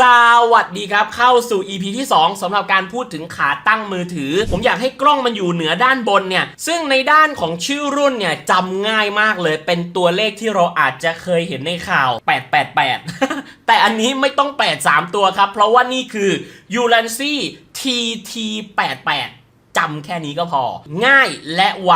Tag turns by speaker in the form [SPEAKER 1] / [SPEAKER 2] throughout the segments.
[SPEAKER 1] สวัสดีครับเข้าสู่ EP ที่ 2สำหรับการพูดถึงขาตั้งมือถือ ผมอยากให้กล้องมันอยู่เหนือด้านบนเนี่ย ซึ่งในด้านของชื่อรุ่นเนี่ยจำง่ายมากเลยเป็นตัวเลขที่เราอาจจะเคยเห็นในข่าว 888 แต่อันนี้ไม่ต้อง 8 3 ตัวครับ เพราะว่านี่คือ u l a n c y TT88 จำแค่นี้ก็พอ ง่ายและไว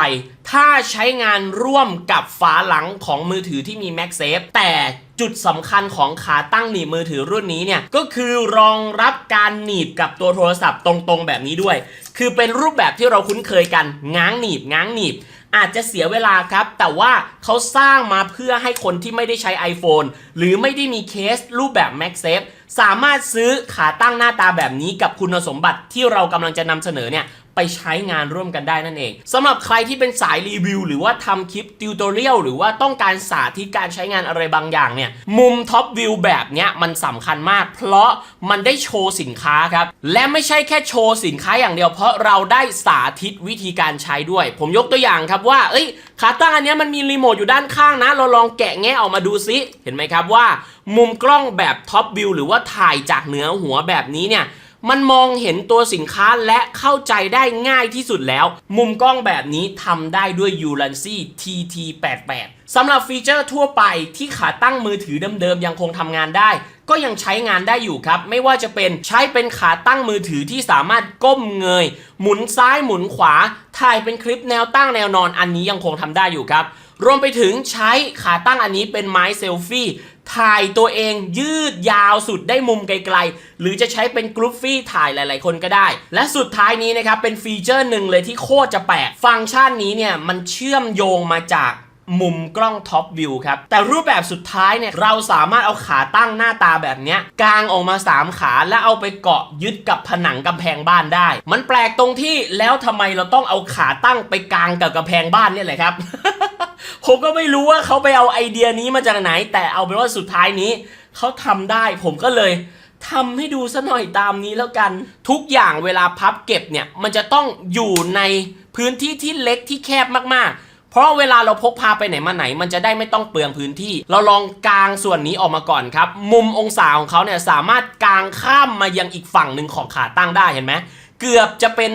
[SPEAKER 1] ถ้าใช้งานร่วมกับฝาหลังของมือถือที่มี MagSafe แต่จุดสำคัญของขาตั้งหนีบมือถือรุ่นนี้เนี่ย ก็คือรองรับการหนีบกับตัวโทรศัพท์ตรงๆแบบนี้ด้วย คือเป็นรูปแบบที่เราคุ้นเคยกัน ง้างหนีบ ง้างหนีบ อาจจะเสียเวลาครับ แต่ว่าเขาสร้างมาเพื่อให้คนที่ไม่ได้ใช้ iPhone หรือไม่ได้มีเคสรูปแบบ MagSafe สามารถซื้อขาตั้งหน้าตาแบบนี้กับคุณสมบัติที่เรากำลังจะนำเสนอเนี่ย ไปใช้งานร่วมกันได้นั่นเองสำหรับใครที่เป็นสายรีวิว หรือว่าทำคลิปติวตอเรียลหรือว่าต้องการสาธิตการใช้งานอะไรบางอย่างเนี่ยมุมท็อปวิวแบบเนี้ยมันสำคัญมาก เพราะมันได้โชว์สินค้าครับและไม่ใช่แค่โชว์สินค้าอย่างเดียวเพราะเราได้สาธิตวิธีการใช้ด้วย ผมยกตัวอย่างครับว่าเอ้ยขาตั้งอันนี้มันมีรีโมทอยู่ด้านข้างนะ เราลองแกะแงะออกมาดูซิ เห็นไหมครับว่า มุมกล้องแบบท็อปวิวหรือว่าถ่ายจากเหนือหัวแบบนี้เนี่ย มันมองเห็นตัวสินค้าและเข้าใจได้ง่ายที่สุดแล้ว มุมกล้องแบบนี้ทำได้ด้วย u l a n c y TT88 สำหรับฟีเจอร์ทั่วไปที่ขาตั้งมือถือเดิมๆยังคงทำงานได้ ก็ยังใช้งานได้อยู่ครับ ไม่ว่าจะเป็นใช้เป็นขาตั้งมือถือที่สามารถก้มเงย หมุนซ้ายหมุนขวา ถ่ายเป็นคลิปแนวตั้งแนวนอนอันนี้ยังคงทำได้อยู่ครับ รวมไปถึงใช้ขาตั้งอันนี้เป็นไม้เซลฟี่ ถ่ายตัวเองยืดยาวสุดได้มุมไกลๆ หรือจะใช้เป็นกรุ๊ปฟี่ถ่ายหลายๆ คนก็ได้ และสุดท้ายนี้นะครับเป็นฟีเจอร์หนึ่งเลยที่โคตรจะแปลกฟังก์ชันนี้เนี่ยมันเชื่อมโยงมาจาก มุมกล้องท็อปวิวครับ แต่รูปแบบสุดท้ายเนี่ยเราสามารถเอาขาตั้งหน้าตาแบบนี้กางออกมา 3 ขาแล้วเอาไปเกาะยึดกับผนังกำแพงบ้านได้ มันแปลกตรงที่แล้วทำไมเราต้องเอาขาตั้งไปกางกับกำแพงบ้านเนี่ยแหละครับผมก็ไม่รู้ว่าเขาไปเอาไอเดียนี้มาจากไหน แต่เอาเป็นว่าสุดท้ายนี้เขาทำได้ผมก็เลยทำให้ดูซะหน่อยตามนี้แล้วกัน ทุกอย่างเวลาพับเก็บเนี่ย มันจะต้องอยู่ในพื้นที่ที่เล็กที่แคบมากๆ เพราะเวลาเราพกพาไปไหนมาไหน มันจะได้ไม่ต้องเปลืองพื้นที่ เราลองกางส่วนนี้ออกมาก่อนครับ มุมองศาของเขาเนี่ยสามารถกางข้ามมายังอีกฝั่งหนึ่งของขาตั้งได้เห็นไหมเกือบจะเป็น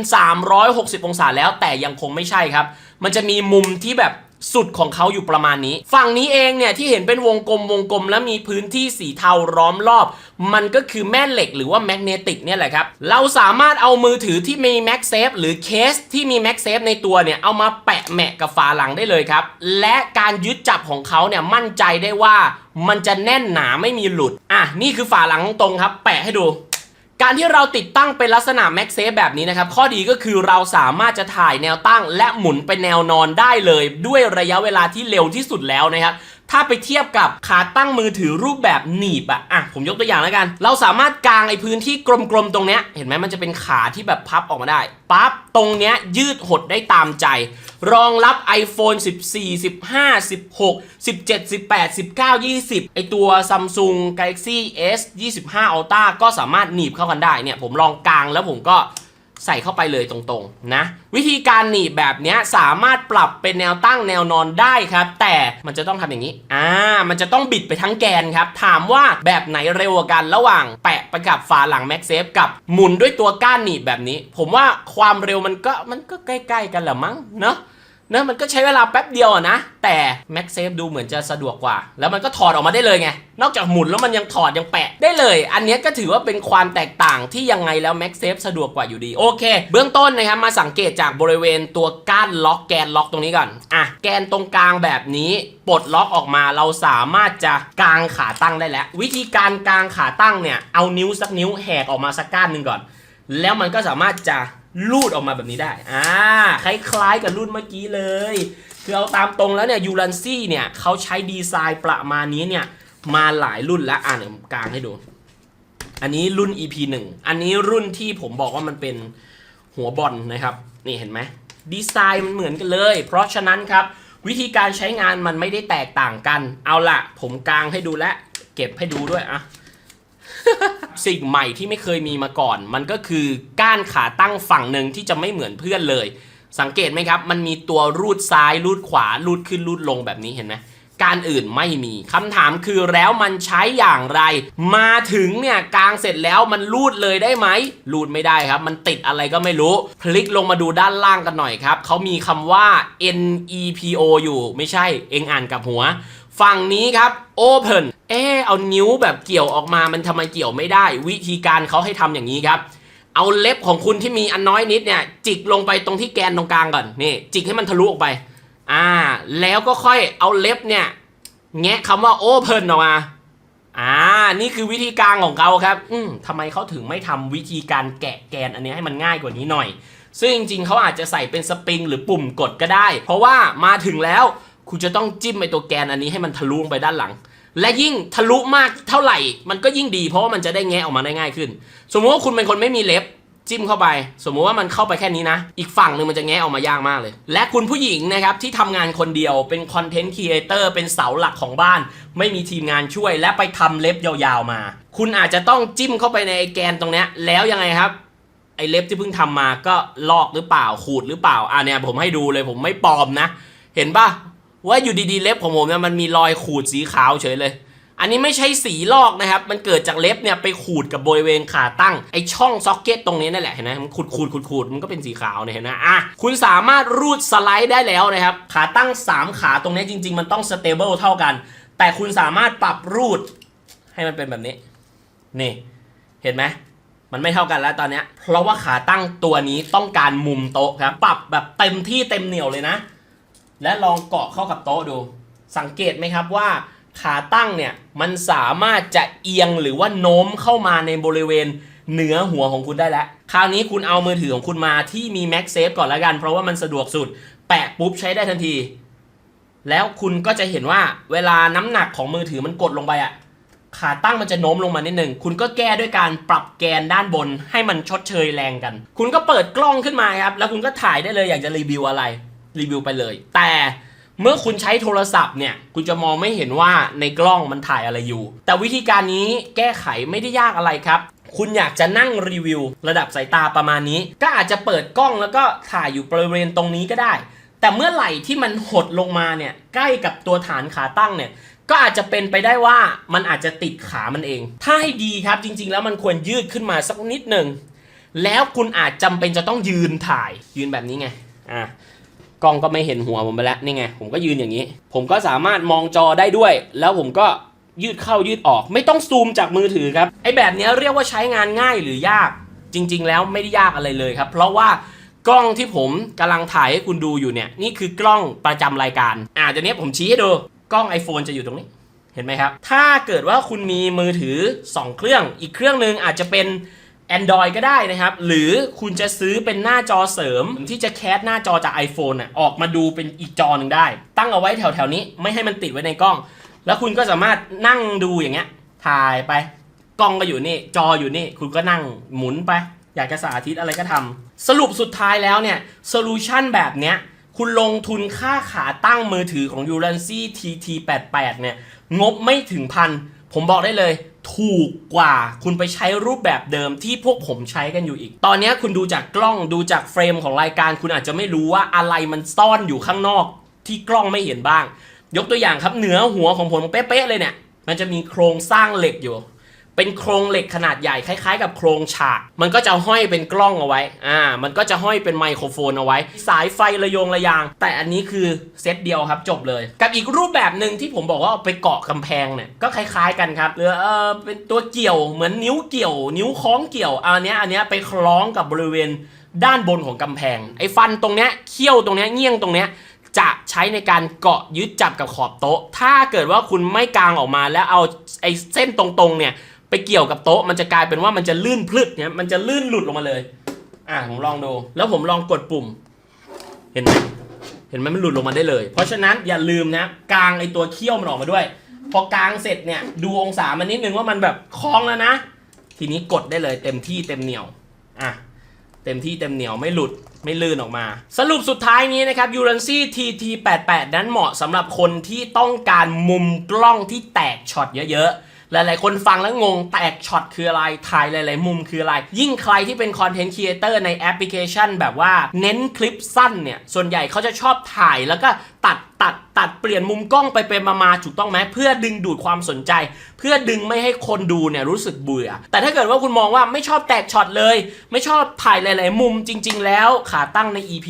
[SPEAKER 1] 360 องศาแล้วแต่ยังคงไม่ใช่ครับ มันจะมีมุมที่แบบ สุดของเขาอยู่ประมาณนี้ ฝั่งนี้เองเนี่ยที่เห็นเป็นวงกลมวงกลม แล้วมีพื้นที่สีเทาล้อมรอบ มันก็คือแม่เหล็กหรือว่าแมกเนติกเนี่ยแหละครับเราสามารถเอามือถือที่มีแม็กเซฟหรือเคสที่มีแม็กเซฟในตัวเนี่ยเอามาแปะแมะกับฝาหลังได้เลยครับและการยึดจับของเขาเนี่ยมั่นใจได้ว่ามันจะแน่นหนาไม่มีหลุดอะนี่คือฝาหลังตรงครับ แปะให้ดู การที่เราติดตั้งเป็นลักษณะแม็กเซฟแบบนี้นะครับ ข้อดีก็คือเราสามารถจะถ่ายแนวตั้ง และหมุนไปแนวนอนได้เลย ด้วยระยะเวลาที่เร็วที่สุดแล้วนะครับ ถ้าไปเทียบกับขาตั้งมือถือรูปแบบหนีบอะอะผมยกตัวอย่างแล้วกัน เราสามารถกางไอพื้นที่กลมๆตรงเนี้ยเห็นไหมมันจะเป็นขาที่แบบพับออกมาได้ปั๊บตรงเนี้ยยืดหดได้ตามใจ รองรับ iPhone 14 15 16 17 18 19 20 ไอตัว Samsung Galaxy S 25 Ultra ก็สามารถหนีบเข้ากันได้เนี่ยผมลองกางแล้วผมก็ ใส่เข้าไปเลยตรงๆนะ วิธีการหนีบแบบนี้สามารถปรับเป็นแนวตั้งแนวนอนได้ครับ แต่มันจะต้องทำอย่างนี้อ่ามันจะต้องบิดไปทั้งแกนครับ ถามว่าแบบไหนเร็วกว่ากันระหว่างแปะไปกับฝาหลังแม็กเซฟกับหมุนด้วยตัวก้านหนีบแบบนี้ ผมว่าความเร็วมันก็มันก็ใกล้ ๆ กันแหละมั้งเนาะ นอะมันก็ใช้เวลาแป๊บเดียวอะนะ แต่ m a g s a f e ดูเหมือนจะสะดวกกว่า แล้วมันก็ถอดออกมาได้เลยไง นอกจากหมุนแล้วมันยังถอดยังแปะได้เลย อันนี้ก็ถือว่าเป็นความแตกต่างที่ยังไงแล้ว m a g s a f e สะดวกกว่าอยู่ดี โอเค เบื้องต้นนะครับมาสังเกตจากบริเวณตัวก้านล็อกแกนล็อกตรงนี้ก่อน อะ แกนตรงกลางแบบนี้ปลดล็อกออกมาเราสามารถจะกางขาตั้งได้แล้ว วิธีการกางขาตั้งเนี่ยเอานิ้วสักนิ้วแหกออกมาสักก้านหนึ่งก่อน แล้วมันก็สามารถจะ ลูดออกมาแบบนี้ได้ อ่า คล้ายๆกับรุ่นเมื่อกี้เลย คือเอาตามตรงแล้วเนี่ยยูรันซี่เนี่ยเขาใช้ดีไซน์ประมาณนี้เนี่ยมาหลายรุ่นแล้ว อ่านกลางให้ดู อันนี้รุ่น EP 1 อันนี้รุ่นที่ผมบอกว่ามันเป็นหัวบอลนะครับ นี่เห็นไหมดีไซน์มันเหมือนกันเลย เพราะฉะนั้นครับ วิธีการใช้งานมันไม่ได้แตกต่างกัน เอาละผมกลางให้ดูและ เก็บให้ดูด้วยอะ สิ่งใหม่ที่ไม่เคยมีมาก่อน มันก็คือก้านขาตั้งฝั่งหนึ่งที่จะไม่เหมือนเพื่อนเลย สังเกตไหมครับ มันมีตัวรูดซ้าย รูดขวา รูดขึ้นรูดลงแบบนี้เห็นไหมการอื่นไม่มีคำถามคือแล้วมันใช้อย่างไร มาถึงเนี่ยกลางเสร็จแล้วมันรูดเลยได้ไหมรูดไม่ได้ครับ มันติดอะไรก็ไม่รู้ พลิกลงมาดูด้านล่างกันหน่อยครับเขามีคำว่า NEPO อยู่ไม่ใช่เองอ่านกับหัว ฝั่งนี้ครับ Open เออเอานิ้วแบบเกี่ยวออกมามันทำไมเกี่ยวไม่ได้ วิธีการเขาให้ทำอย่างนี้ครับ เอาเล็บของคุณที่มีอันน้อยนิดเนี่ย จิกลงไปตรงที่แกนตรงกลางก่อนนี่ จิกให้มันทะลุออกไป อ่า แล้วก็ค่อยเอาเล็บเนี่ย แงะคำว่า Open ออกมาอ่า นี่คือวิธีการของเขาครับ อืมทำไมเขาถึงไม่ทำวิธีการแกะแกนอันนี้ให้มันง่ายกว่านี้หน่อย ซึ่งจริงๆเขาอาจจะใส่เป็นสปริงหรือปุ่มกดก็ได้ เพราะว่ามาถึงแล้ว คุณจะต้องจิ้มไปตัวแกนอันนี้ให้มันทะลุลงไปด้านหลัง และยิ่งทะลุมากเท่าไหร่ มันก็ยิ่งดี เพราะว่ามันจะได้แงะออกมาได้ง่ายขึ้น สมมุติว่าคุณเป็นคนไม่มีเล็บจิ้มเข้าไป สมมุติว่ามันเข้าไปแค่นี้นะ อีกฝั่งหนึ่งมันจะแงะออกมายากมากเลย และคุณผู้หญิงนะครับที่ทำงานคนเดียวเป็นคอนเทนต์ครีเอเตอร์เป็นเสาหลักของบ้าน ไม่มีทีมงานช่วย และไปทำเล็บยาวๆมา คุณอาจจะต้องจิ้มเข้าไปในไอ้แกนตรงเนี้ยแล้วยังไงครับไอ้เล็บที่เพิ่งทำมาก็ลอกหรือเปล่าขูดหรือเปล่าอะเนี่ยผมให้ดูเลยผมไม่ปลอมนะ เห็นปะ ว่าอยู่ดีๆเล็บของผมเนี่ยมันมีรอยขูดสีขาวเฉยเลย อันนี้ไม่ใช่สีลอกนะครับ มันเกิดจากเล็บเนี่ยไปขูดกับบริเวณขาตั้งไอช่องซ็อกเก็ตตรงนี้นั่นแหละเห็นไหมมันขูดขูดขูดขูดมันก็เป็นสีขาวเนี่ยเห็นไหมอะคุณสามารถรูดสไลด์ได้แล้วนะครับ ขาตั้ง 3 ขาตรงนี้จริง ๆ มันต้องสเตเบิลเท่ากัน แต่คุณสามารถปรับรูดให้มันเป็นแบบนี้ นี่ เห็นไหมมันไม่เท่ากันแล้วตอนนี้เพราะว่าขาตั้งตัวนี้ต้องการมุมโต๊ะครับ ปรับแบบเต็มที่เต็มเหนียวเลยนะ และลองเกาะเข้ากับโต๊ะดู สังเกตไหมครับว่าขาตั้งเนี่ยมันสามารถจะเอียงหรือว่าโน้มเข้ามาในบริเวณเหนือหัวของคุณได้แล้ว คราวนี้คุณเอามือถือของคุณมาที่มี Max Safe ก่อนแล้วกัน เพราะว่ามันสะดวกสุด แปะปุ๊บใช้ได้ทันที แล้วคุณก็จะเห็นว่าเวลาน้ำหนักของมือถือมันกดลงไปอะขาตั้งมันจะโน้มลงมานิดหนึ่ง คุณก็แก้ด้วยการปรับแกนด้านบนให้มันชดเชยแรงกัน คุณก็เปิดกล้องขึ้นมาครับ แล้วคุณก็ถ่ายได้เลยอยากจะรีวิวอะไร รีวิวไปเลย แต่เมื่อคุณใช้โทรศัพท์เนี่ย คุณจะมองไม่เห็นว่าในกล้องมันถ่ายอะไรอยู่ แต่วิธีการนี้แก้ไขไม่ได้ยากอะไรครับ คุณอยากจะนั่งรีวิว ระดับสายตาประมาณนี้ ก็อาจจะเปิดกล้องแล้วก็ถ่ายอยู่บริเวณตรงนี้ก็ได้ แต่เมื่อไหร่ที่มันหดลงมาเนี่ย ใกล้กับตัวฐานขาตั้งเนี่ย ก็อาจจะเป็นไปได้ว่ามันอาจจะติดขามันเอง ถ้าให้ดีครับจริง ๆ แล้วมันควรยืดขึ้นมาสักนิดหนึ่ง แล้วคุณอาจจำเป็นจะต้องยืนถ่ายยืนแบบนี้ไง อะ กล้องก็ไม่เห็นหัวผมไปแล้วนี่ไงผมก็ยืนอย่างนี้ ผมก็สามารถมองจอได้ด้วย แล้วผมก็ยืดเข้ายืดออก ไม่ต้องซูมจากมือถือครับไอแบบนี้เรียกว่าใช้งานง่ายหรือยากจริง ๆ แล้วไม่ได้ยากอะไรเลยครับ เพราะว่ากล้องที่ผมกำลังถ่ายให้คุณดูอยู่เนี่ยนี่คือกล้องประจำรายการอ่าเดี๋ยวนี้ผมชี้ให้ดูกล้อง iPhone จะอยู่ตรงนี้เห็นไหมครับ ถ้าเกิดว่าคุณมีมือถือ 2 เครื่อง อีกเครื่องหนึ่งอาจจะเป็น Android ก็ได้นะครับ หรือคุณจะซื้อเป็นหน้าจอเสริมที่จะแคสหน้าจอจาก iPhone น่ะออกมาดูเป็นอีกจอหนึ่งได้ ตั้งเอาไว้แถวๆนี้ไม่ให้มันติดไว้ในกล้อง แล้วคุณก็สามารถนั่งดูอย่างเงี้ยถ่ายไปกล้องก็อยู่นี่ จออยู่นี่ คุณก็นั่งหมุนไป อยากจะสาธิตอะไรก็ทำสรุปสุดท้ายแล้วเนี่ยโซลูชันแบบเนี้ยคุณลงทุนค่าขาตั้งมือถือของ u r a n c y TT88 เนี่ยงบไม่ถึงพัน ผมบอกได้เลย ถูกกว่าคุณไปใช้รูปแบบเดิมที่พวกผมใช้กันอยู่อีก ตอนนี้คุณดูจากกล้องดูจากเฟรมของรายการ คุณอาจจะไม่รู้ว่าอะไรมันซ่อนอยู่ข้างนอก ที่กล้องไม่เห็นบ้าง ยกตัวอย่างครับเหนือหัวของผมเป๊ะๆเลยเนี่ย มันจะมีโครงสร้างเหล็กอยู่ เป็นโครงเหล็กขนาดใหญ่คล้ายๆ กับโครงฉาก มันก็จะห้อยเป็นกล้องเอาไว้ อ่า มันก็จะห้อยเป็นไมโครโฟนเอาไว้ สายไฟระยงระยาง แต่อันนี้คือเซตเดียวครับจบเลย กับอีกรูปแบบหนึ่งที่ผมบอกว่าเอาไปเกาะกำแพงเนี่ย ก็คล้ายๆกันครับหรือเออเป็นตัวเกี่ยวเหมือนนิ้วเกี่ยว นิ้วคล้องเกี่ยว อันเนี้ยอันเนี้ยไปคล้องกับบริเวณด้านบนของกำแพง ไอ้ฟันตรงเนี้ยเขี้ยวตรงเนี้ยเงี้ยงตรงเนี้ยจะใช้ในการเกาะยึดจับกับขอบโต๊ะ ถ้าเกิดว่าคุณไม่กางออกมาแล้วเอาไอ้เส้นตรงๆเนี่ย เกี่ยวกับโต๊ะมันจะกลายเป็นว่ามันจะลื่นพลึดเนี่ยมันจะลื่นหลุดลงมาเลย อะผมลองดู แล้วผมลองกดปุ่ม เห็นไหมเห็นไหมมันหลุดลงมาได้เลย เพราะฉะนั้นอย่าลืมนะกางไอ้ตัวเขี้ยวมันออกมาด้วย พอกางเสร็จเนี่ยดูองศามันนิดนึงว่ามันแบบคล้องแล้วนะ ทีนี้กดได้เลยเต็มที่เต็มเหนียวอะเต็มที่เต็มเหนียวไม่หลุดไม่ลื่นออกมา สรุปสุดท้ายนี้นะครับ u r a n c y TT88 นั้นเหมาะสำหรับคนที่ต้องการมุมกล้องที่แตกช็อตเยอะๆ หลาย ๆ คนฟังแล้วงงแตกช็อตคืออะไร ถ่ายหลาย ๆ มุมคืออะไร ยิ่งใครที่เป็นคอนเทนต์ครีเอเตอร์ในแอปพลิเคชันแบบว่าเน้นคลิปสั้นเนี่ย ส่วนใหญ่เขาจะชอบถ่ายแล้วก็ตัดตัดตัดเปลี่ยนมุมกล้องไปเป็นมามาถูกต้องไหมเพื่อดึงดูดความสนใจ เพื่อดึงไม่ให้คนดูเนี่ยรู้สึกเบื่อ แต่ถ้าเกิดว่าคุณมองว่าไม่ชอบแตกช็อตเลย ไม่ชอบถ่ายหลาย ๆ มุมจริง ๆ แล้วขาตั้งใน EP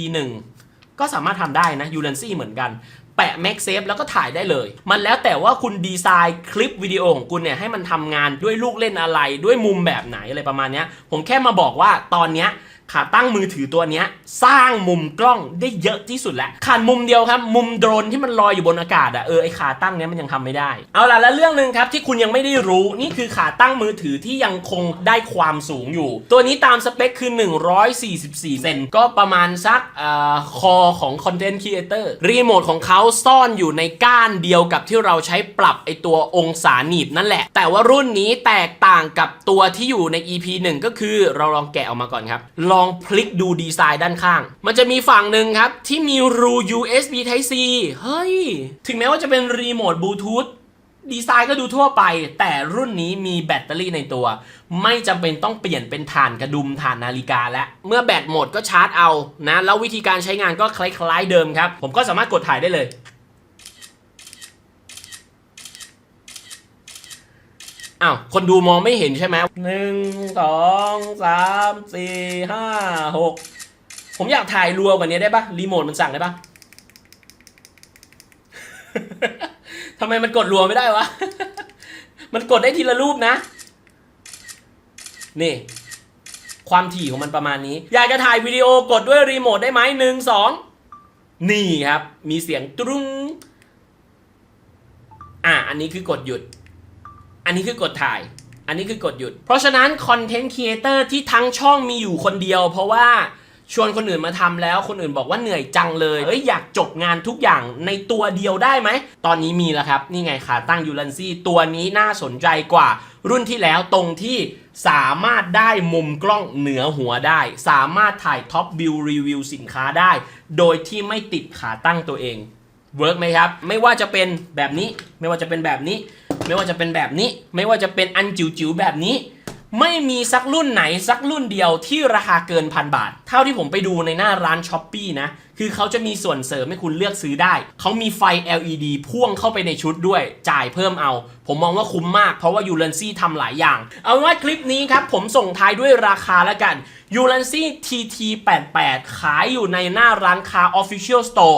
[SPEAKER 1] 1ก็สามารถทำได้นะยูเลนซี่เหมือนกัน แปะ Make Safe แล้วก็ถ่ายได้เลย มันแล้วแต่ว่าคุณดีไซน์คลิปวิดีโอของคุณเนี่ยให้มันทำงานด้วยลูกเล่นอะไรด้วยมุมแบบไหนอะไรประมาณเนี้ยผมแค่มาบอกว่าตอนเนี้ย ขาตั้งมือถือตัวนี้สร้างมุมกล้องได้เยอะที่สุดแล้วขาดมุมเดียวครับ มุมโดรนที่มันลอยอยู่บนอากาศอะเออไอขาตั้งเนี้ยมันยังทำไม่ได้ เอาล่ะแล้วเรื่องหนึ่งครับที่คุณยังไม่ได้รู้นี่คือขาตั้งมือถือที่ยังคงได้ความสูงอยู่ ตัวนี้ตามสเปคคือ 144 เซนก็ประมาณสักออคอของคอนเทนต์ครีเอเตอร์รีโมทของเขาซ่อนอยู่ในก้านเดียวกับที่เราใช้ปรับไอตัวองศาหนีบนั่นแหละ แต่ว่ารุ่นนี้แตกต่างกับตัวที่อยู่ใน EP 1 ก็คือเราลองแกะออกมาก่อนครับลองพลิกดูดีไซน์ด้านข้าง มันจะมีฝั่งหนึ่งครับ ที่มีรู USB Type C เฮ้ย ถึงแม้ว่าจะเป็นรีโมทบลูทูธดีไซน์ก็ดูทั่วไป แต่รุ่นนี้มีแบตเตอรี่ในตัว ไม่จำเป็นต้องเปลี่ยนเป็นถ่านกระดุมถ่านนาฬิกาแล้วเมื่อแบตหมดก็ชาร์จเอานะ แล้ววิธีการใช้งานก็คล้ายๆเดิมครับ ผมก็สามารถกดถ่ายได้เลย อ้าวคนดูมองไม่เห็นใช่ไหมหนึ่งสองสามสี่ห้าหกผมอยากถ่ายรัวกว่านี้ได้ปะรีโมทมันสั่งได้ปะทำไมมันกดรัวไม่ได้วะ มันกดได้ทีละรูปนะ นี่ ความถี่ของมันประมาณนี้ อยากจะถ่ายวิดีโอกดด้วยรีโมทได้ไหมหนึ่งสองนี่ครับ มีเสียงตรุ้งอะ อันนี้คือกดหยุด อันนี้คือกดถ่าย อันนี้คือกดหยุด เพราะฉะนั้นคอนเทนต์ครีเอเตอร์ที่ทั้งช่องมีอยู่คนเดียว เพราะว่าชวนคนอื่นมาทำแล้วคนอื่นบอกว่าเหนื่อยจังเลยเอ้ยอยากจบงานทุกอย่างในตัวเดียวได้ไหม ตอนนี้มีแล้วครับ นี่ไงขาตั้งยูรันซี่ตัวนี้น่าสนใจกว่า รุ่นที่แล้วตรงที่สามารถได้มุมกล้องเหนือหัวได้ สามารถถ่ายท็อปบิลรีวิวสินค้าได้ โดยที่ไม่ติดขาตั้งตัวเองเวิร์กไหมครับ ไม่ว่าจะเป็นแบบนี้ไม่ว่าจะเป็นแบบนี้ ไม่ว่าจะเป็นแบบนี้ ไม่ว่าจะเป็นอันจิ๋วๆแบบนี้ ไม่มีสักรุ่นไหนสักรุ่นเดียวที่ราคาเกินพันบาท เท่าที่ผมไปดูในหน้าร้านช้อปปีนะ คือเขาจะมีส่วนเสริมให้คุณเลือกซื้อได้ เขามีไฟ LED พ่วงเข้าไปในชุดด้วย จ่ายเพิ่มเอา ผมมองว่าคุ้มมากเพราะว่ายูเลนซี่ทำหลายอย่าง เอาว่าคลิปนี้ครับ ผมส่งท้ายด้วยราคาแล้วกันยูเลนซี่ TT88 ขายอยู่ในหน้าร้านค้า Official Store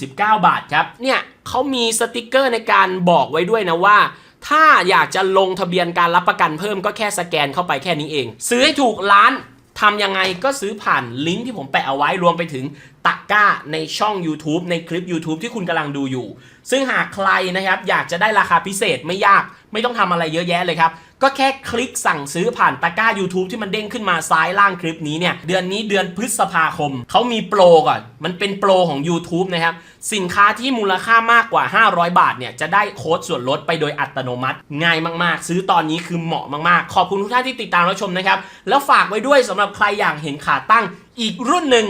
[SPEAKER 1] 949 บาทครับ เนี่ยเขามีสติกเกอร์ในการบอกไว้ด้วยนะว่า ถ้าอยากจะลงทะเบียนการรับประกันเพิ่มก็แค่สแกนเข้าไปแค่นี้เอง ซื้อให้ถูกร้านทำยังไงก็ซื้อผ่านลิงก์ที่ผมแปะเอาไว้รวมไปถึง ตะกร้าในช่อง YouTube ในคลิป YouTube ที่คุณกำลังดูอยู่ ซึ่งหากใครนะครับอยากจะได้ราคาพิเศษไม่ยาก ไม่ต้องทำอะไรเยอะแยะเลยครับ ก็แค่คลิกสั่งซื้อผ่านตะก้า YouTube ที่มันเด้งขึ้นมาซ้ายล่างคลิปนี้เนี่ยเดือนนี้เดือนพฤษภาคม เขามีโปรก่อน มันเป็นโปรของ YouTube นะครับสินค้าที่มูลค่ามากกว่า 500 บาทเนี่ยจะได้โค้ดส่วนลดไปโดยอัตโนมัติ ง่ายมากๆ ซื้อตอนนี้คือเหมาะมากๆ ขอบคุณทุกท่านที่ติดตามรับชมนะครับแล้วฝากไว้ด้วยสำหรับใครอยากเห็นขาตั้งอีกรุ่นหนึ่ง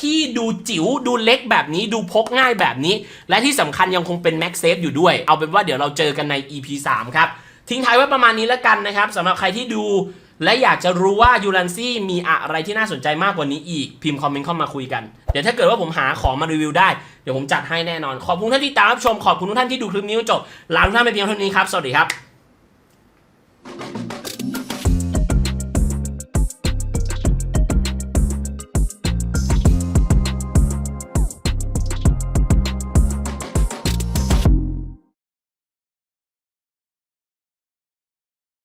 [SPEAKER 1] ที่ดูจิ๋วดูเล็กแบบนี้ดูพกง่ายแบบนี้ และที่สำคัญยังคงเป็น Max Safe อยู่ด้วย เอาเป็นว่าเดี๋ยวเราเจอกันใน EP 3 ครับ ทิ้งท้ายไว้ประมาณนี้แล้วกันนะครับสำหรับใครที่ดูและอยากจะรู้ว่ายูรันซี่มีอะไรที่น่าสนใจมากกว่านี้อีก พิมพ์คอมเมนต์เข้ามาคุยกัน เดี๋ยวถ้าเกิดว่าผมหาของมารีวิวได้ เดี๋ยวผมจัดให้แน่นอน ขอบคุณท่านที่ตามรับชม ขอบคุณทุกท่านที่ดูคลิปนี้จนจบลาทุกท่านไปเพียงเท่านี้ครับ สวัสดีครับ